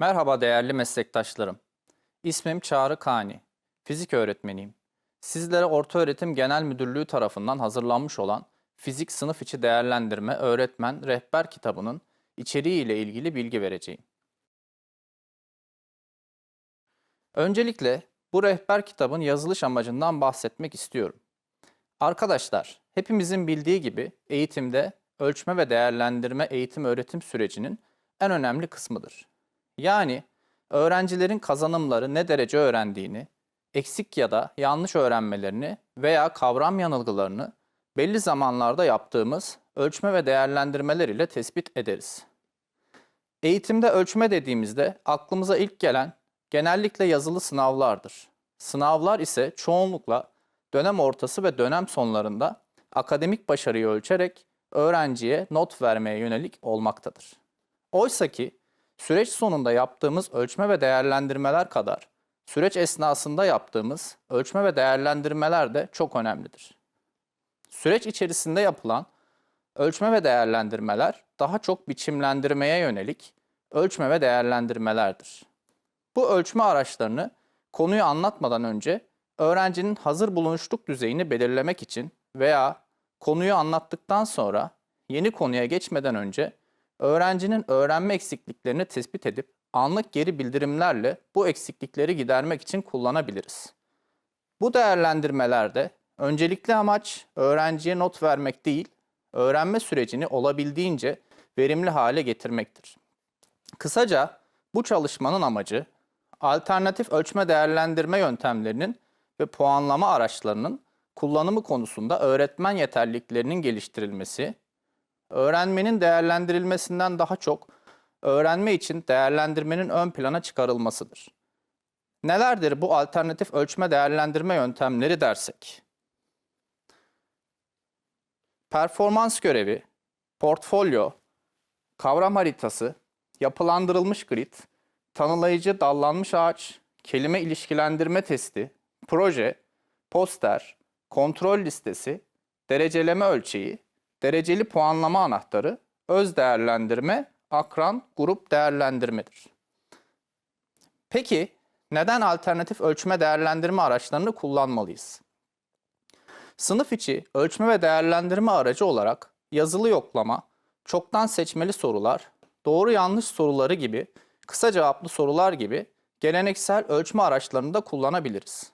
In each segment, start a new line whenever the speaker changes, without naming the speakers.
Merhaba değerli meslektaşlarım. İsmim Çağrı Kani. Fizik öğretmeniyim. Sizlere Ortaöğretim Genel Müdürlüğü tarafından hazırlanmış olan Fizik Sınıf İçi Değerlendirme Öğretmen Rehber kitabının içeriği ile ilgili bilgi vereceğim. Öncelikle bu rehber kitabın yazılış amacından bahsetmek istiyorum. Arkadaşlar, hepimizin bildiği gibi eğitimde ölçme ve değerlendirme eğitim öğretim sürecinin en önemli kısmıdır. Yani öğrencilerin kazanımları ne derece öğrendiğini, eksik ya da yanlış öğrenmelerini veya kavram yanılgılarını belli zamanlarda yaptığımız ölçme ve değerlendirmeler ile tespit ederiz. Eğitimde ölçme dediğimizde aklımıza ilk gelen genellikle yazılı sınavlardır. Sınavlar ise çoğunlukla dönem ortası ve dönem sonlarında akademik başarıyı ölçerek öğrenciye not vermeye yönelik olmaktadır. Oysa ki süreç sonunda yaptığımız ölçme ve değerlendirmeler kadar süreç esnasında yaptığımız ölçme ve değerlendirmeler de çok önemlidir. Süreç içerisinde yapılan ölçme ve değerlendirmeler daha çok biçimlendirmeye yönelik ölçme ve değerlendirmelerdir. Bu ölçme araçlarını konuyu anlatmadan önce öğrencinin hazır bulunuşluk düzeyini belirlemek için veya konuyu anlattıktan sonra yeni konuya geçmeden önce öğrencinin öğrenme eksikliklerini tespit edip anlık geri bildirimlerle bu eksiklikleri gidermek için kullanabiliriz. Bu değerlendirmelerde öncelikli amaç öğrenciye not vermek değil, öğrenme sürecini olabildiğince verimli hale getirmektir. Kısaca bu çalışmanın amacı alternatif ölçme değerlendirme yöntemlerinin ve puanlama araçlarının kullanımı konusunda öğretmen yeterliliklerinin geliştirilmesi, öğrenmenin değerlendirilmesinden daha çok öğrenme için değerlendirmenin ön plana çıkarılmasıdır. Nelerdir bu alternatif ölçme değerlendirme yöntemleri dersek? Performans görevi, portfolyo, kavram haritası, yapılandırılmış grid, tanılayıcı dallanmış ağaç, kelime ilişkilendirme testi, proje, poster, kontrol listesi, dereceleme ölçeği, dereceli puanlama anahtarı, öz değerlendirme, akran, grup değerlendirmedir. Peki neden alternatif ölçme değerlendirme araçlarını kullanmalıyız? Sınıf içi ölçme ve değerlendirme aracı olarak yazılı yoklama, çoktan seçmeli sorular, doğru yanlış soruları gibi kısa cevaplı sorular gibi geleneksel ölçme araçlarını da kullanabiliriz.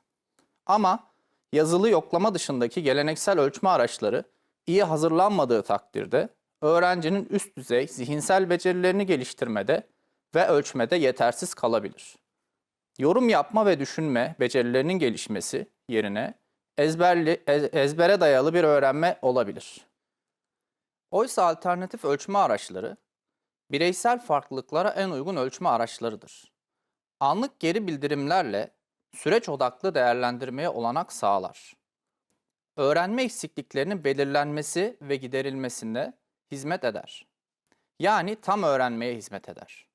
Ama yazılı yoklama dışındaki geleneksel ölçme araçları iyi hazırlanmadığı takdirde öğrencinin üst düzey zihinsel becerilerini geliştirmede ve ölçmede yetersiz kalabilir. Yorum yapma ve düşünme becerilerinin gelişmesi yerine ezberli, ez- ezbere dayalı bir öğrenme olabilir. Oysa alternatif ölçme araçları bireysel farklılıklara en uygun ölçme araçlarıdır. Anlık geri bildirimlerle süreç odaklı değerlendirmeye olanak sağlar. Öğrenme eksikliklerinin belirlenmesi ve giderilmesinde hizmet eder. Yani tam öğrenmeye hizmet eder.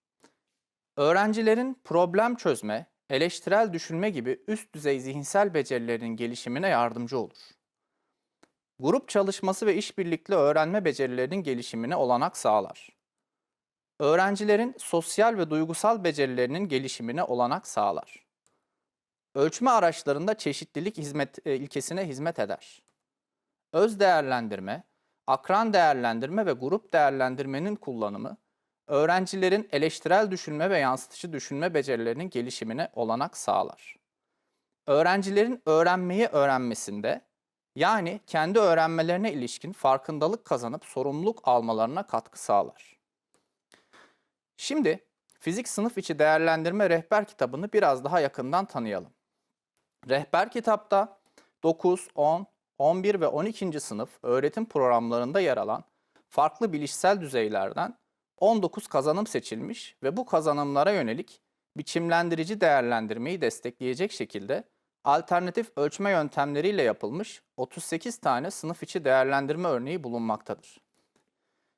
Öğrencilerin problem çözme, eleştirel düşünme gibi üst düzey zihinsel becerilerinin gelişimine yardımcı olur. Grup çalışması ve işbirlikli öğrenme becerilerinin gelişimine olanak sağlar. Öğrencilerin sosyal ve duygusal becerilerinin gelişimine olanak sağlar. Ölçme araçlarında çeşitlilik hizmet e, ilkesine hizmet eder. Öz değerlendirme, akran değerlendirme ve grup değerlendirmenin kullanımı öğrencilerin eleştirel düşünme ve yansıtıcı düşünme becerilerinin gelişimine olanak sağlar. Öğrencilerin öğrenmeyi öğrenmesinde yani kendi öğrenmelerine ilişkin farkındalık kazanıp sorumluluk almalarına katkı sağlar. Şimdi fizik sınıf içi değerlendirme rehber kitabını biraz daha yakından tanıyalım. Rehber kitapta 9, 10, 11 ve 12. sınıf öğretim programlarında yer alan farklı bilişsel düzeylerden 19 kazanım seçilmiş ve bu kazanımlara yönelik biçimlendirici değerlendirmeyi destekleyecek şekilde alternatif ölçme yöntemleriyle yapılmış 38 tane sınıf içi değerlendirme örneği bulunmaktadır.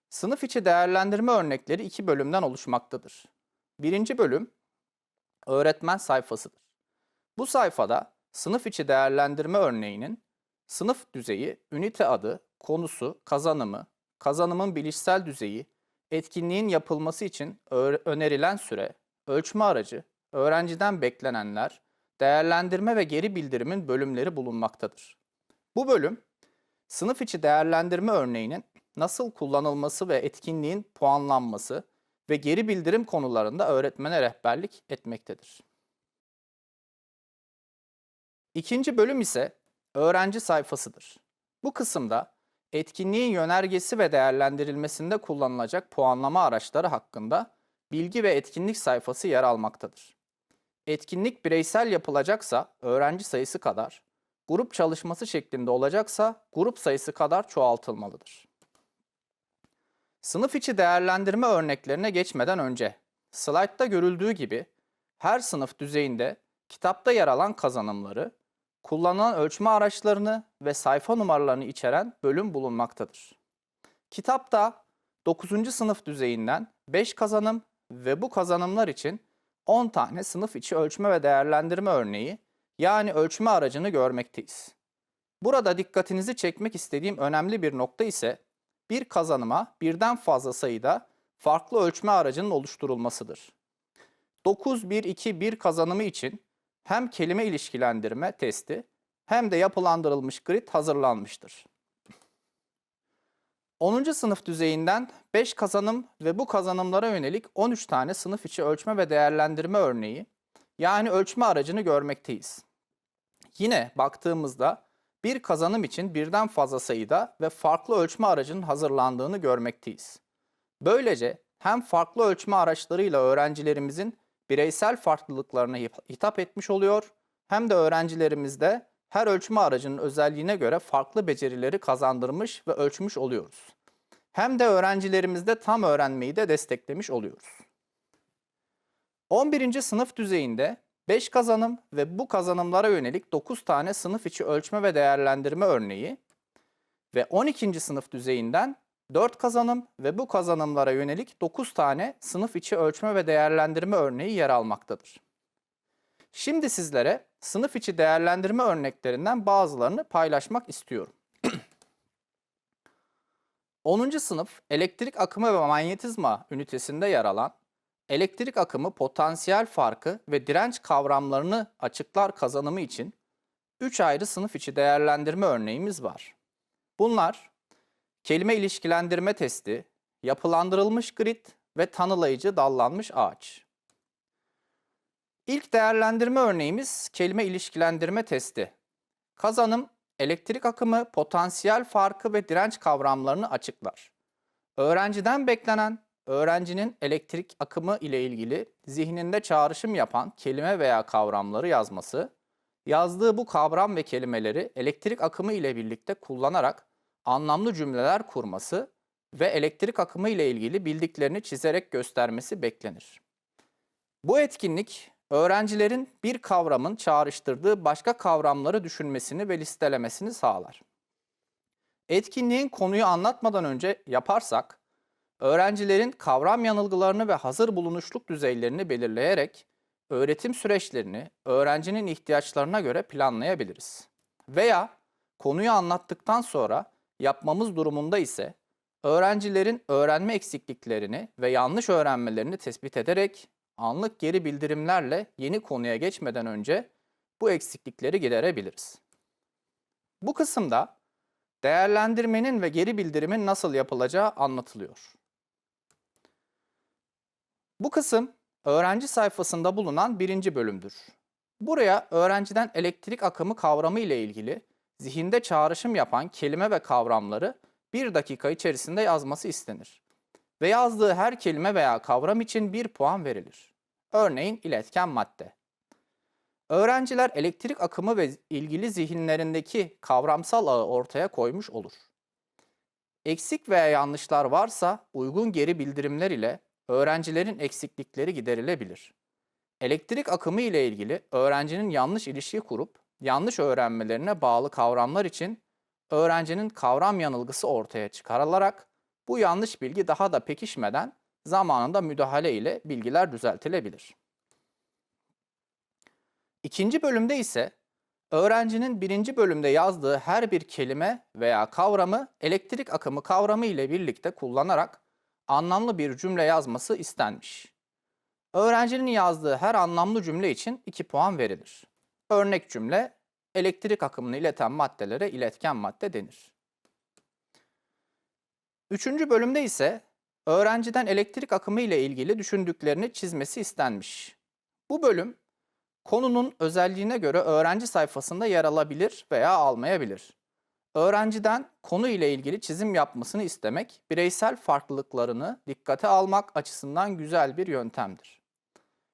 Sınıf içi değerlendirme örnekleri iki bölümden oluşmaktadır. Birinci bölüm öğretmen sayfasıdır. Bu sayfada sınıf içi değerlendirme örneğinin sınıf düzeyi, ünite adı, konusu, kazanımı, kazanımın bilişsel düzeyi, etkinliğin yapılması için önerilen süre, ölçme aracı, öğrenciden beklenenler, değerlendirme ve geri bildirimin bölümleri bulunmaktadır. Bu bölüm, sınıf içi değerlendirme örneğinin nasıl kullanılması ve etkinliğin puanlanması ve geri bildirim konularında öğretmene rehberlik etmektedir. İkinci bölüm ise öğrenci sayfasıdır. Bu kısımda etkinliğin yönergesi ve değerlendirilmesinde kullanılacak puanlama araçları hakkında bilgi ve etkinlik sayfası yer almaktadır. Etkinlik bireysel yapılacaksa öğrenci sayısı kadar, grup çalışması şeklinde olacaksa grup sayısı kadar çoğaltılmalıdır. Sınıf içi değerlendirme örneklerine geçmeden önce, slaytta görüldüğü gibi her sınıf düzeyinde kitapta yer alan kazanımları, kullanılan ölçme araçlarını ve sayfa numaralarını içeren bölüm bulunmaktadır. Kitapta 9. sınıf düzeyinden 5 kazanım ve bu kazanımlar için 10 tane sınıf içi ölçme ve değerlendirme örneği yani ölçme aracını görmekteyiz. Burada dikkatinizi çekmek istediğim önemli bir nokta ise bir kazanıma birden fazla sayıda farklı ölçme aracının oluşturulmasıdır. 9-1-2-1 kazanımı için hem kelime ilişkilendirme testi hem de yapılandırılmış grid hazırlanmıştır. 10. sınıf düzeyinden 5 kazanım ve bu kazanımlara yönelik 13 tane sınıf içi ölçme ve değerlendirme örneği yani ölçme aracını görmekteyiz. Yine baktığımızda bir kazanım için birden fazla sayıda ve farklı ölçme aracının hazırlandığını görmekteyiz. Böylece hem farklı ölçme araçlarıyla öğrencilerimizin bireysel farklılıklarına hitap etmiş oluyor hem de öğrencilerimizde her ölçme aracının özelliğine göre farklı becerileri kazandırmış ve ölçmüş oluyoruz. Hem de öğrencilerimizde tam öğrenmeyi de desteklemiş oluyoruz. 11. sınıf düzeyinde 5 kazanım ve bu kazanımlara yönelik 9 tane sınıf içi ölçme ve değerlendirme örneği ve 12. sınıf düzeyinden 4 kazanım ve bu kazanımlara yönelik 9 tane sınıf içi ölçme ve değerlendirme örneği yer almaktadır. Şimdi sizlere sınıf içi değerlendirme örneklerinden bazılarını paylaşmak istiyorum. 10. sınıf elektrik akımı ve manyetizma ünitesinde yer alan elektrik akımı potansiyel farkı ve direnç kavramlarını açıklar kazanımı için 3 ayrı sınıf içi değerlendirme örneğimiz var. Bunlar kelime ilişkilendirme testi, yapılandırılmış grid ve tanılayıcı dallanmış ağaç. İlk değerlendirme örneğimiz kelime ilişkilendirme testi. Kazanım, elektrik akımı, potansiyel farkı ve direnç kavramlarını açıklar. Öğrenciden beklenen, öğrencinin elektrik akımı ile ilgili zihninde çağrışım yapan kelime veya kavramları yazması, yazdığı bu kavram ve kelimeleri elektrik akımı ile birlikte kullanarak anlamlı cümleler kurması ve elektrik akımı ile ilgili bildiklerini çizerek göstermesi beklenir. Bu etkinlik öğrencilerin bir kavramın çağrıştırdığı başka kavramları düşünmesini ve listelemesini sağlar. Etkinliğin konuyu anlatmadan önce yaparsak, öğrencilerin kavram yanılgılarını ve hazır bulunuşluk düzeylerini belirleyerek öğretim süreçlerini öğrencinin ihtiyaçlarına göre planlayabiliriz. Veya konuyu anlattıktan sonra yapmamız durumunda ise öğrencilerin öğrenme eksikliklerini ve yanlış öğrenmelerini tespit ederek anlık geri bildirimlerle yeni konuya geçmeden önce bu eksiklikleri giderebiliriz. Bu kısımda değerlendirmenin ve geri bildirimin nasıl yapılacağı anlatılıyor. Bu kısım öğrenci sayfasında bulunan birinci bölümdür. Buraya öğrenciden elektrik akımı kavramı ile ilgili zihinde çağrışım yapan kelime ve kavramları bir dakika içerisinde yazması istenir. Ve yazdığı her kelime veya kavram için bir puan verilir. Örneğin iletken madde. Öğrenciler elektrik akımı ve ilgili zihinlerindeki kavramsal ağı ortaya koymuş olur. Eksik veya yanlışlar varsa uygun geri bildirimler ile öğrencilerin eksiklikleri giderilebilir. Elektrik akımı ile ilgili öğrencinin yanlış ilişki kurup yanlış öğrenmelerine bağlı kavramlar için öğrencinin kavram yanılgısı ortaya çıkarılarak bu yanlış bilgi daha da pekişmeden zamanında müdahale ile bilgiler düzeltilebilir. İkinci bölümde ise öğrencinin birinci bölümde yazdığı her bir kelime veya kavramı elektrik akımı kavramı ile birlikte kullanarak anlamlı bir cümle yazması istenmiş. Öğrencinin yazdığı her anlamlı cümle için 2 puan verilir. Örnek cümle, elektrik akımını ileten maddelere iletken madde denir. Üçüncü bölümde ise öğrenciden elektrik akımı ile ilgili düşündüklerini çizmesi istenmiş. Bu bölüm konunun özelliğine göre öğrenci sayfasında yer alabilir veya almayabilir. Öğrenciden konu ile ilgili çizim yapmasını istemek, bireysel farklılıklarını dikkate almak açısından güzel bir yöntemdir.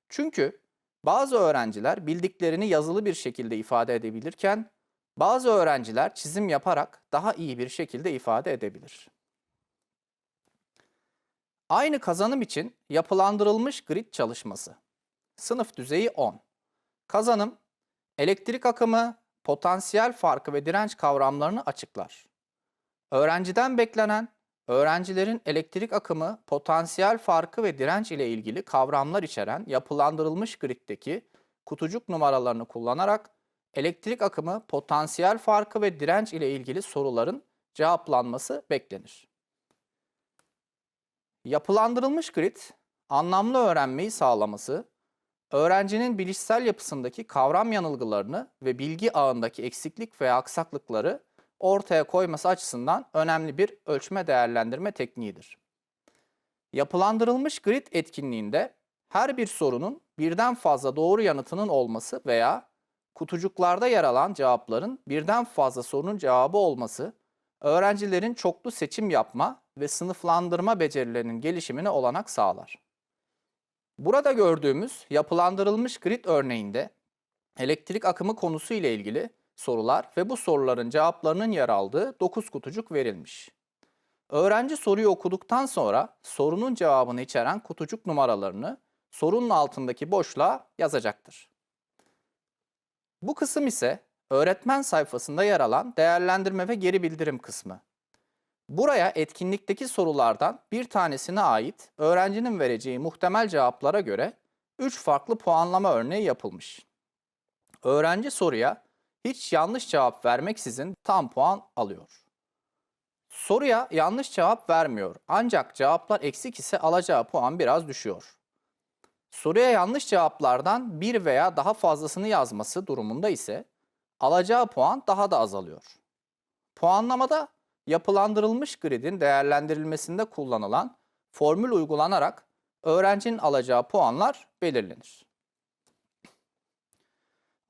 Çünkü bazı öğrenciler bildiklerini yazılı bir şekilde ifade edebilirken, bazı öğrenciler çizim yaparak daha iyi bir şekilde ifade edebilir. Aynı kazanım için yapılandırılmış grid çalışması. Sınıf düzeyi 10. Kazanım, elektrik akımı, potansiyel farkı ve direnç kavramlarını açıklar. Öğrenciden beklenen, öğrencilerin elektrik akımı, potansiyel farkı ve direnç ile ilgili kavramlar içeren yapılandırılmış griddeki kutucuk numaralarını kullanarak elektrik akımı, potansiyel farkı ve direnç ile ilgili soruların cevaplanması beklenir. Yapılandırılmış grid, anlamlı öğrenmeyi sağlaması, öğrencinin bilişsel yapısındaki kavram yanılgılarını ve bilgi ağındaki eksiklik veya aksaklıkları ortaya koyması açısından önemli bir ölçme değerlendirme tekniğidir. Yapılandırılmış grid etkinliğinde her bir sorunun birden fazla doğru yanıtının olması veya kutucuklarda yer alan cevapların birden fazla sorunun cevabı olması, öğrencilerin çoklu seçim yapma ve sınıflandırma becerilerinin gelişimine olanak sağlar. Burada gördüğümüz yapılandırılmış grid örneğinde elektrik akımı konusu ile ilgili sorular ve bu soruların cevaplarının yer aldığı 9 kutucuk verilmiş. Öğrenci soruyu okuduktan sonra sorunun cevabını içeren kutucuk numaralarını sorunun altındaki boşluğa yazacaktır. Bu kısım ise öğretmen sayfasında yer alan değerlendirme ve geri bildirim kısmı. Buraya etkinlikteki sorulardan bir tanesine ait öğrencinin vereceği muhtemel cevaplara göre 3 farklı puanlama örneği yapılmış. Öğrenci soruya hiç yanlış cevap vermeksizin tam puan alıyor. Soruya yanlış cevap vermiyor ancak cevaplar eksik ise alacağı puan biraz düşüyor. Soruya yanlış cevaplardan bir veya daha fazlasını yazması durumunda ise alacağı puan daha da azalıyor. Puanlamada yapılandırılmış gridin değerlendirilmesinde kullanılan formül uygulanarak öğrencinin alacağı puanlar belirlenir.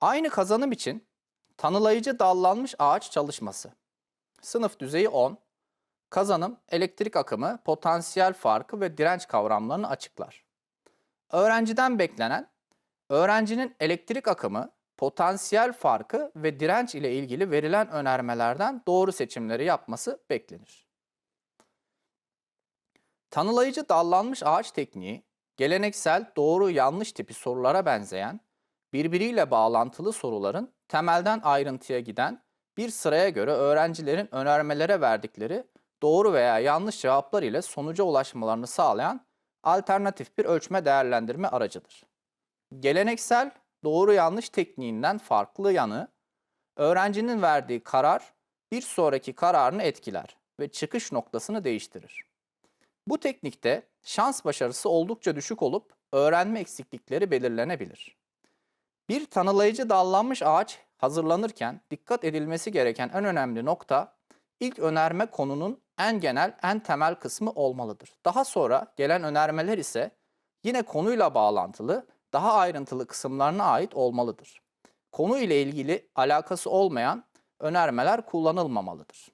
Aynı kazanım için tanılayıcı dallanmış ağaç çalışması. Sınıf düzeyi 10. Kazanım, elektrik akımı, potansiyel farkı ve direnç kavramlarını açıklar. Öğrenciden beklenen, öğrencinin elektrik akımı, potansiyel farkı ve direnç ile ilgili verilen önermelerden doğru seçimleri yapması beklenir. Tanılayıcı dallanmış ağaç tekniği, geleneksel doğru yanlış tipi sorulara benzeyen, birbiriyle bağlantılı soruların temelden ayrıntıya giden bir sıraya göre öğrencilerin önermelere verdikleri doğru veya yanlış cevaplar ile sonuca ulaşmalarını sağlayan alternatif bir ölçme değerlendirme aracıdır. Geleneksel doğru yanlış tekniğinden farklı yanı, öğrencinin verdiği karar bir sonraki kararını etkiler ve çıkış noktasını değiştirir. Bu teknikte şans başarısı oldukça düşük olup öğrenme eksiklikleri belirlenebilir. Bir tanılayıcı dallanmış ağaç hazırlanırken dikkat edilmesi gereken en önemli nokta ilk önerme konunun en genel, en temel kısmı olmalıdır. Daha sonra gelen önermeler ise yine konuyla bağlantılı daha ayrıntılı kısımlarına ait olmalıdır. Konu ile ilgili alakası olmayan önermeler kullanılmamalıdır.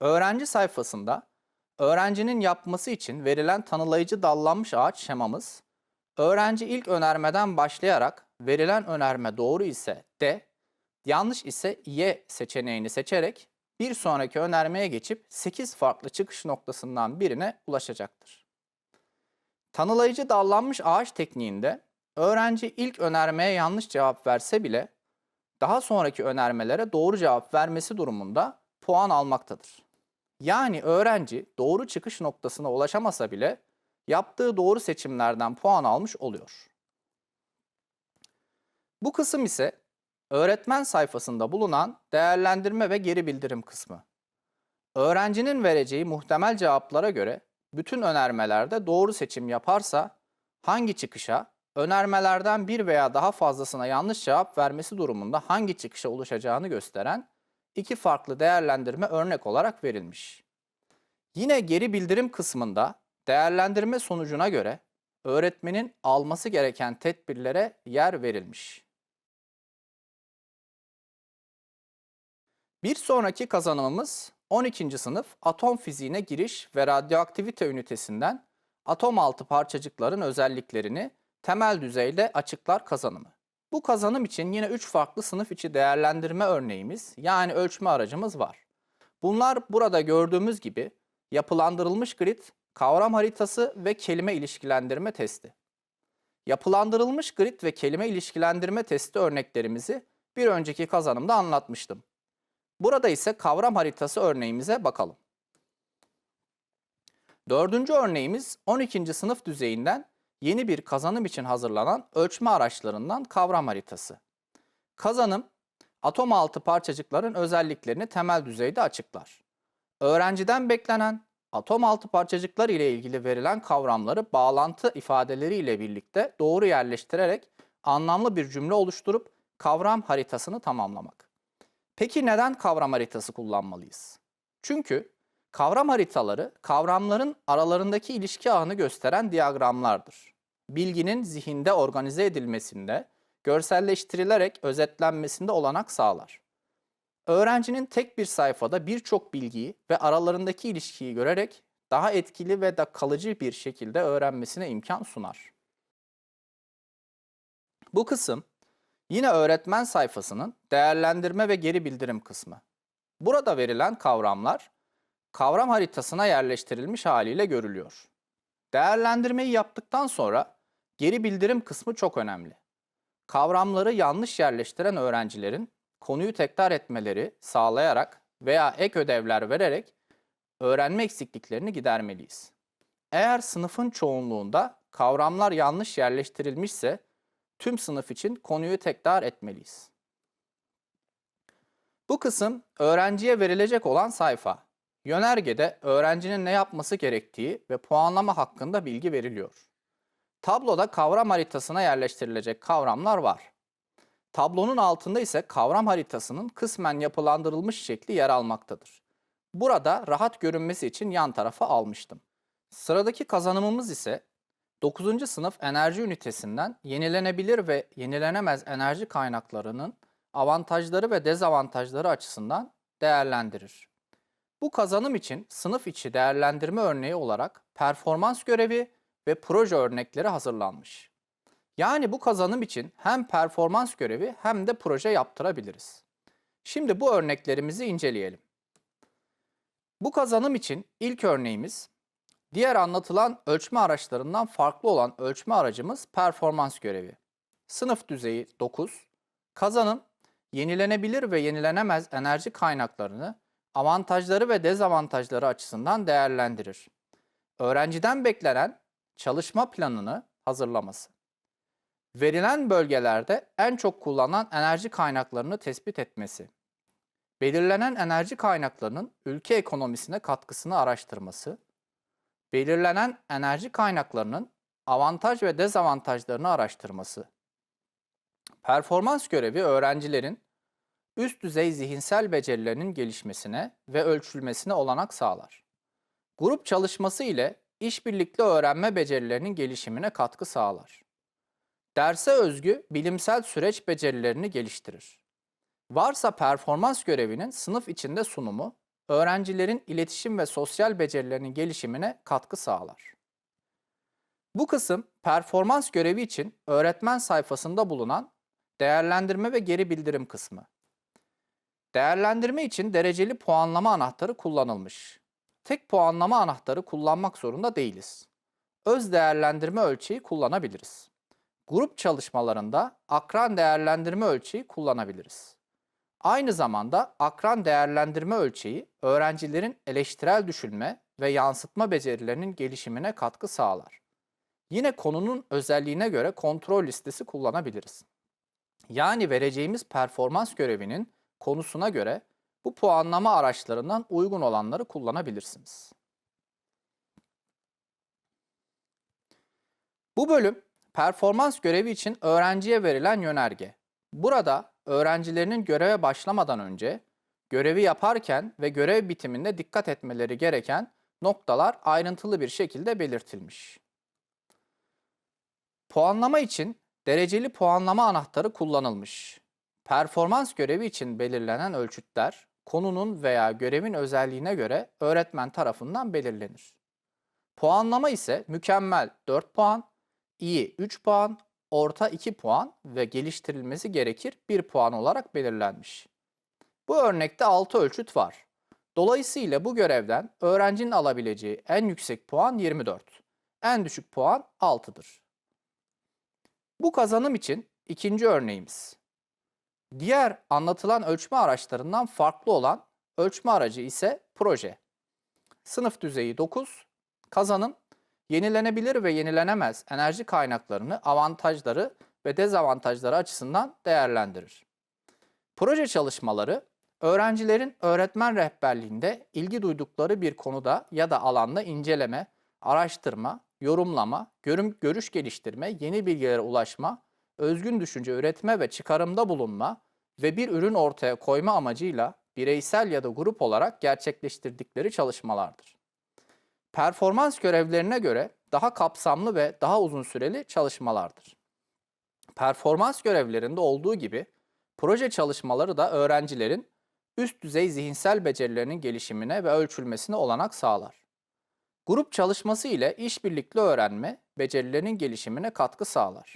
Öğrenci sayfasında öğrencinin yapması için verilen tanılayıcı dallanmış ağaç şemamız, öğrenci ilk önermeden başlayarak verilen önerme doğru ise D, yanlış ise Y seçeneğini seçerek bir sonraki önermeye geçip 8 farklı çıkış noktasından birine ulaşacaktır. Tanılayıcı dallanmış ağaç tekniğinde öğrenci ilk önermeye yanlış cevap verse bile daha sonraki önermelere doğru cevap vermesi durumunda puan almaktadır. Yani öğrenci doğru çıkış noktasına ulaşamasa bile yaptığı doğru seçimlerden puan almış oluyor. Bu kısım ise öğretmen sayfasında bulunan değerlendirme ve geri bildirim kısmı. Öğrencinin vereceği muhtemel cevaplara göre bütün önermelerde doğru seçim yaparsa hangi çıkışa, önermelerden bir veya daha fazlasına yanlış cevap vermesi durumunda hangi çıkışa ulaşacağını gösteren iki farklı değerlendirme örnek olarak verilmiş. Yine geri bildirim kısmında değerlendirme sonucuna göre öğretmenin alması gereken tedbirlere yer verilmiş. Bir sonraki kazanımımız 12. sınıf atom fiziğine giriş ve radyoaktivite ünitesinden atom altı parçacıkların özelliklerini temel düzeyde açıklar kazanımı. Bu kazanım için yine 3 farklı sınıf içi değerlendirme örneğimiz yani ölçme aracımız var. Bunlar burada gördüğümüz gibi yapılandırılmış grid, kavram haritası ve kelime ilişkilendirme testi. Yapılandırılmış grid ve kelime ilişkilendirme testi örneklerimizi bir önceki kazanımda anlatmıştım. Burada ise kavram haritası örneğimize bakalım. Dördüncü örneğimiz 12. sınıf düzeyinden yeni bir kazanım için hazırlanan ölçme araçlarından kavram haritası. Kazanım, atom altı parçacıkların özelliklerini temel düzeyde açıklar. Öğrenciden beklenen atom altı parçacıklar ile ilgili verilen kavramları bağlantı ifadeleri ile birlikte doğru yerleştirerek anlamlı bir cümle oluşturup kavram haritasını tamamlamak. Peki neden kavram haritası kullanmalıyız? Çünkü kavram haritaları kavramların aralarındaki ilişki ağını gösteren diyagramlardır. Bilginin zihinde organize edilmesinde, görselleştirilerek özetlenmesinde olanak sağlar. Öğrencinin tek bir sayfada birçok bilgiyi ve aralarındaki ilişkiyi görerek daha etkili ve da kalıcı bir şekilde öğrenmesine imkan sunar. Bu kısım yine öğretmen sayfasının değerlendirme ve geri bildirim kısmı. Burada verilen kavramlar kavram haritasına yerleştirilmiş haliyle görülüyor. Değerlendirmeyi yaptıktan sonra geri bildirim kısmı çok önemli. Kavramları yanlış yerleştiren öğrencilerin konuyu tekrar etmeleri sağlayarak veya ek ödevler vererek öğrenme eksikliklerini gidermeliyiz. Eğer sınıfın çoğunluğunda kavramlar yanlış yerleştirilmişse tüm sınıf için konuyu tekrar etmeliyiz. Bu kısım öğrenciye verilecek olan sayfa. Yönergede öğrencinin ne yapması gerektiği ve puanlama hakkında bilgi veriliyor. Tabloda kavram haritasına yerleştirilecek kavramlar var. Tablonun altında ise kavram haritasının kısmen yapılandırılmış şekli yer almaktadır. Burada rahat görünmesi için yan tarafa almıştım. Sıradaki kazanımımız ise 9. sınıf enerji ünitesinden yenilenebilir ve yenilenemez enerji kaynaklarının avantajları ve dezavantajları açısından değerlendirir. Bu kazanım için sınıf içi değerlendirme örneği olarak performans görevi ve proje örnekleri hazırlanmış. Yani bu kazanım için hem performans görevi hem de proje yaptırabiliriz. Şimdi bu örneklerimizi inceleyelim. Bu kazanım için ilk örneğimiz diğer anlatılan ölçme araçlarından farklı olan ölçme aracımız performans görevi. Sınıf düzeyi 9. Kazanım yenilenebilir ve yenilenemez enerji kaynaklarını avantajları ve dezavantajları açısından değerlendirir. Öğrenciden beklenen çalışma planını hazırlaması. Verilen bölgelerde en çok kullanılan enerji kaynaklarını tespit etmesi. Belirlenen enerji kaynaklarının ülke ekonomisine katkısını araştırması. Belirlenen enerji kaynaklarının avantaj ve dezavantajlarını araştırması. Performans görevi öğrencilerin üst düzey zihinsel becerilerinin gelişmesine ve ölçülmesine olanak sağlar. Grup çalışması ile işbirlikli öğrenme becerilerinin gelişimine katkı sağlar. Derse özgü bilimsel süreç becerilerini geliştirir. Varsa performans görevinin sınıf içinde sunumu, öğrencilerin iletişim ve sosyal becerilerinin gelişimine katkı sağlar. Bu kısım performans görevi için öğretmen sayfasında bulunan değerlendirme ve geri bildirim kısmı. Değerlendirme için dereceli puanlama anahtarı kullanılmış. Tek puanlama anahtarı kullanmak zorunda değiliz. Öz değerlendirme ölçeği kullanabiliriz. Grup çalışmalarında akran değerlendirme ölçeği kullanabiliriz. Aynı zamanda akran değerlendirme ölçeği öğrencilerin eleştirel düşünme ve yansıtma becerilerinin gelişimine katkı sağlar. Yine konunun özelliğine göre kontrol listesi kullanabiliriz. Yani vereceğimiz performans görevinin konusuna göre bu puanlama araçlarından uygun olanları kullanabilirsiniz. Bu bölüm performans görevi için öğrenciye verilen yönerge. Burada öğrencilerinin göreve başlamadan önce görevi yaparken ve görev bitiminde dikkat etmeleri gereken noktalar ayrıntılı bir şekilde belirtilmiş. Puanlama için dereceli puanlama anahtarı kullanılmış. Performans görevi için belirlenen ölçütler konunun veya görevin özelliğine göre öğretmen tarafından belirlenir. Puanlama ise mükemmel 4 puan, iyi 3 puan, orta 2 puan ve geliştirilmesi gerekir 1 puan olarak belirlenmiş. Bu örnekte 6 ölçüt var. Dolayısıyla bu görevden öğrencinin alabileceği en yüksek puan 24. En düşük puan 6'dır. Bu kazanım için ikinci örneğimiz. Diğer anlatılan ölçme araçlarından farklı olan ölçme aracı ise proje. Sınıf düzeyi 9. Kazanım yenilenebilir ve yenilenemez enerji kaynaklarını avantajları ve dezavantajları açısından değerlendirir. Proje çalışmaları öğrencilerin öğretmen rehberliğinde ilgi duydukları bir konuda ya da alanda inceleme, araştırma, yorumlama, görüm, görüş geliştirme, yeni bilgilere ulaşma, özgün düşünce üretme ve çıkarımda bulunma ve bir ürün ortaya koyma amacıyla bireysel ya da grup olarak gerçekleştirdikleri çalışmalardır. Performans görevlerine göre daha kapsamlı ve daha uzun süreli çalışmalardır. Performans görevlerinde olduğu gibi proje çalışmaları da öğrencilerin üst düzey zihinsel becerilerinin gelişimine ve ölçülmesine olanak sağlar. Grup çalışması ile işbirlikli öğrenme becerilerinin gelişimine katkı sağlar.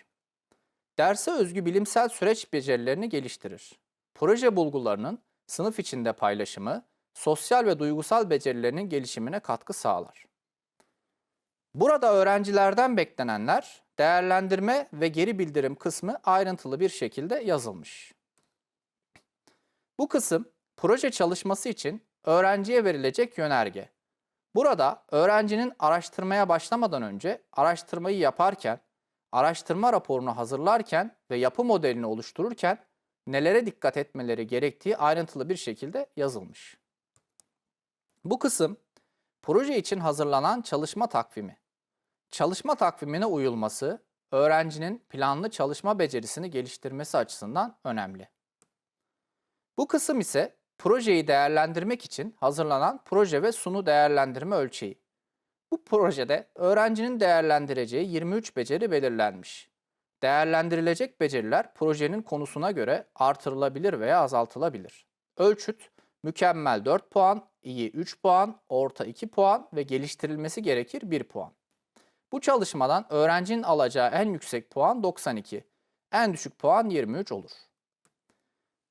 Derse özgü bilimsel süreç becerilerini geliştirir. Proje bulgularının sınıf içinde paylaşımı, sosyal ve duygusal becerilerinin gelişimine katkı sağlar. Burada öğrencilerden beklenenler değerlendirme ve geri bildirim kısmı ayrıntılı bir şekilde yazılmış. Bu kısım proje çalışması için öğrenciye verilecek yönerge. Burada öğrencinin araştırmaya başlamadan önce araştırmayı yaparken, araştırma raporunu hazırlarken ve yapı modelini oluştururken nelere dikkat etmeleri gerektiği ayrıntılı bir şekilde yazılmış. Bu kısım proje için hazırlanan çalışma takvimi. Çalışma takvimine uyulması öğrencinin planlı çalışma becerisini geliştirmesi açısından önemli. Bu kısım ise projeyi değerlendirmek için hazırlanan proje ve sunu değerlendirme ölçeği. Bu projede öğrencinin değerlendireceği 23 beceri belirlenmiş. Değerlendirilecek beceriler projenin konusuna göre artırılabilir veya azaltılabilir. Ölçüt mükemmel 4 puan, iyi 3 puan, orta 2 puan ve geliştirilmesi gerekir 1 puan. Bu çalışmadan öğrencinin alacağı en yüksek puan 92, en düşük puan 23 olur.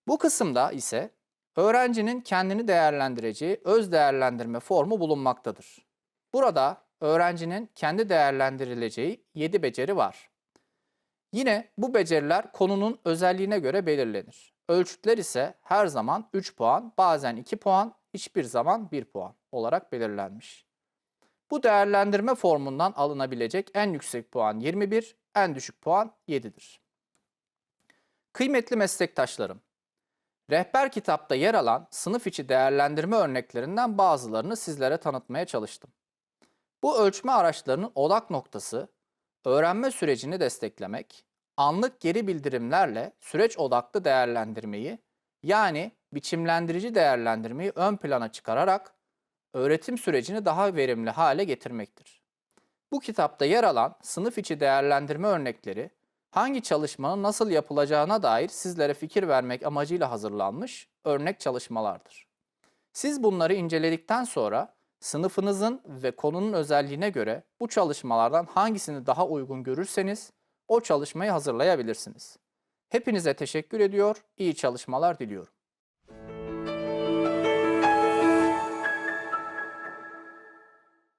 Bu kısımda ise öğrencinin kendini değerlendireceği öz değerlendirme formu bulunmaktadır. Burada öğrencinin kendi değerlendirileceği 7 beceri var. Yine bu beceriler konunun özelliğine göre belirlenir. Ölçütler ise her zaman 3 puan, bazen 2 puan, hiçbir zaman 1 puan olarak belirlenmiş. Bu değerlendirme formundan alınabilecek en yüksek puan 21, en düşük puan 7'dir. Kıymetli meslektaşlarım, rehber kitapta yer alan sınıf içi değerlendirme örneklerinden bazılarını sizlere tanıtmaya çalıştım. Bu ölçme araçlarının odak noktası öğrenme sürecini desteklemek, anlık geri bildirimlerle süreç odaklı değerlendirmeyi yani biçimlendirici değerlendirmeyi ön plana çıkararak öğretim sürecini daha verimli hale getirmektir. Bu kitapta yer alan sınıf içi değerlendirme örnekleri hangi çalışmanın nasıl yapılacağına dair sizlere fikir vermek amacıyla hazırlanmış örnek çalışmalardır. Siz bunları inceledikten sonra sınıfınızın ve konunun özelliğine göre bu çalışmalardan hangisini daha uygun görürseniz o çalışmayı hazırlayabilirsiniz. Hepinize teşekkür ediyor, iyi çalışmalar diliyorum.